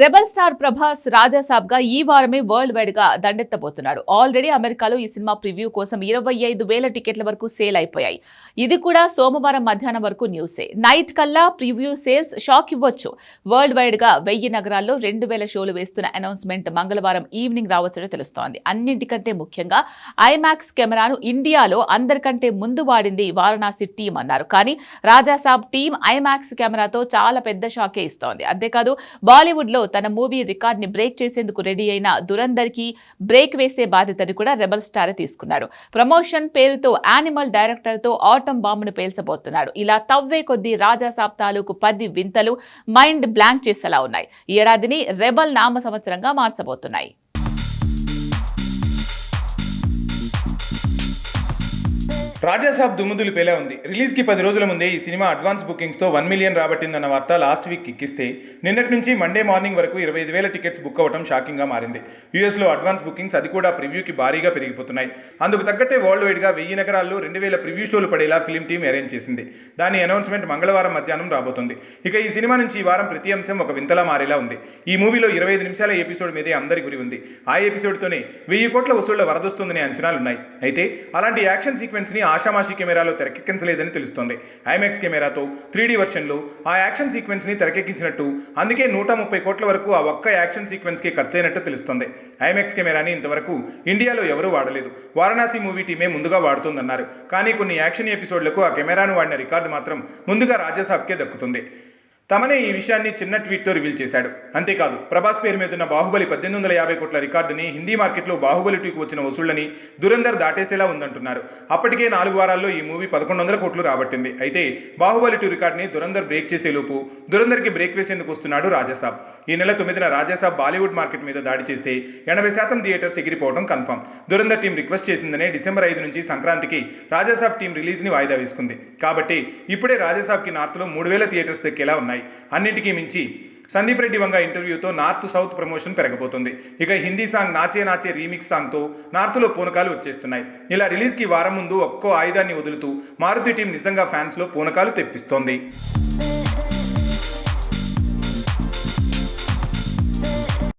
Rebel star Prabhas రాజాసాబ్గా ఈ వారమే world వైడ్గా దండెత్తబోతున్నాడు ఆల్రెడీ అమెరికాలో ఈ సినిమా ప్రివ్యూ కోసం ఇరవై ఐదు వేల టికెట్ల వరకు సేల్ అయిపోయాయి. ఇది కూడా సోమవారం మధ్యాహ్నం వరకు న్యూసే. నైట్ కల్లా ప్రివ్యూ సేల్స్ షాక్ ఇవ్వచ్చు. వరల్డ్ వైడ్గా వెయ్యి నగరాల్లో రెండు వేల షోలు వేస్తున్న అనౌన్స్మెంట్ మంగళవారం ఈవినింగ్ రావచ్చని తెలుస్తోంది. అన్నింటికంటే ముఖ్యంగా ఐమాక్స్ కెమెరాను ఇండియాలో అందరికంటే ముందు వాడింది వారణాసి టీం అన్నారు. కానీ రాజాసాబ్ టీం ఐమాక్స్ కెమెరాతో చాలా పెద్ద షాకే ఇస్తోంది. అంతేకాదు బాలీవుడ్లో తన మూవీ రికార్డ్ని బ్రేక్ చేసేందుకు రెడీ అయిన దురందర్కి బ్రేక్ వేసే బాధ్యతను కూడా రెబల్ స్టార్ తీసుకున్నాడు. ప్రమోషన్ పేరుతో యానిమల్ డైరెక్టర్తో ఆటం బాంబును పేల్చబోతున్నాడు. ఇలా తవ్వే కొద్దీ రాజాసాబ్ తాలూకు పది వింతలు మైండ్ బ్లాంక్ చేసేలా ఉన్నాయి. ఈ ఏడాదిని రెబల్ నామ సంవత్సరంగా మార్చబోతున్నాయి. రాజాసాబ్ దుమ్ముదులిపేలా ఉంది. రిలీజ్కి పది రోజుల ముందే ఈ సినిమా అడ్వాన్స్ బుకింగ్స్తో వన్ మిలియన్ రాబట్టిందన్న వార్త లాస్ట్ వీక్ ఎక్కిస్తే నిన్నటి నుంచి మండే మార్నింగ్ వరకు ఇరవై ఐదు వేల టికెట్స్ బుక్ అవ్వడం షాకింగ్గా మారింది. యూఎస్లో అడ్వాన్స్ బుకింగ్స్ అది కూడా ప్రివ్యూకి భారీగా పెరిగిపోతున్నాయి. అందుకు తగ్గట్టే వరల్డ్ వైడ్గా వెయ్యి నగరాల్లో రెండు వేల ప్రివ్యూ షోలు పడేలా ఫిలిం టీం అరేంజ్ చేసింది. దాని అనౌన్స్మెంట్ మంగళవారం మధ్యాహ్నం రాబోతుంది. ఇక ఈ సినిమా నుంచి ఈ వారం ప్రతి అంశం ఒక వింతలా మారేలా ఉంది. ఈ మూవీలో ఇరవై ఐదు నిమిషాల ఎపిసోడ్ మీదే అందరి గురి ఉంది. ఆ ఎపిసోడ్తోనే వెయ్యి కోట్ల వసూళ్ళ వరదొస్తుందనే అంచనాలున్నాయి. అయితే అలాంటి యాక్షన్ సీక్వెన్స్ని ఆషామాషి కెమెరాలో తెరకెక్కించలేదని తెలుస్తోంది. ఐమాక్స్ కెమెరాతో త్రీ డీ వెర్షన్లో ఆ యాక్షన్ సీక్వెన్స్ని తెరకెక్కించినట్టు. అందుకే నూట ముప్పై కోట్ల వరకు ఆ ఒక్క యాక్షన్ సీక్వెన్స్కి ఖర్చయినట్టు తెలుస్తోంది. ఐమాక్స్ కెమెరాని ఇంతవరకు ఇండియాలో ఎవరూ వాడలేదు. వారణాసి మూవీ టీమే ముందుగా వాడుతుందన్నారు. కానీ కొన్ని యాక్షన్ ఎపిసోడ్లకు ఆ కెమెరాను వాడిన రికార్డు మాత్రం ముందుగా రాజాసాబ్కే దక్కుతుంది. తమనే ఈ విషయాన్ని చిన్న ట్వీట్తో రివీల్ చేశాడు. అంతేకాదు ప్రభాస్ పేరు మీద ఉన్న బాహుబలి పద్దెనిమిది వందల యాభై కోట్ల రికార్డుని హిందీ మార్కెట్లో బాహుబలి టూకి వచ్చిన వసూళ్ళని దురందర్ దాటేసేలా ఉందంటున్నారు. అప్పటికే నాలుగు వారాల్లో ఈ మూవీ పదకొండు వందల కోట్లు రాబట్టింది. అయితే బాహుబలి టూ రికార్డుని దురందర్ బ్రేక్ చేసేలోపు దురందర్కి బ్రేక్ వేసేందుకు వస్తున్నాడు రాజాసాబ్. ఈ నెల తొమ్మిదిన రాజాసాబ్ బాలీవుడ్ మార్కెట్ మీద దాడి చేస్తే ఎనభై శాతం థియేటర్స్ ఎగిరిపోవడం కన్ఫర్మ్. దురందర్ టీం రిక్వెస్ట్ చేసిందనే డిసెంబర్ ఐదు నుంచి సంక్రాంతికి రాజాసాబ్ టీం రిలీజ్ని వాయిదా వేసుకుంది. కాబట్టి ఇప్పుడే రాజాసాబ్కి నార్త్లో మూడు వేల థియేటర్స్ దక్కేలా ఉన్నాయి. అన్నిటికీ మించి సందీప్ రెడ్డి వంగ ఇంటర్వ్యూతో నార్త్ సౌత్ ప్రమోషన్ పెరగబోతుంది. ఇక హిందీ సాంగ్ నాచే నాచే రీమిక్స్ సాంగ్తో నార్త్లో పూనకాలు వచ్చేస్తున్నాయి. ఇలా రిలీజ్కి వారం ముందు ఒక్కో ఆయుధాన్ని వదులుతూ మారుతి టీం నిజంగా ఫ్యాన్స్లో పూనకాలు తెప్పిస్తోంది.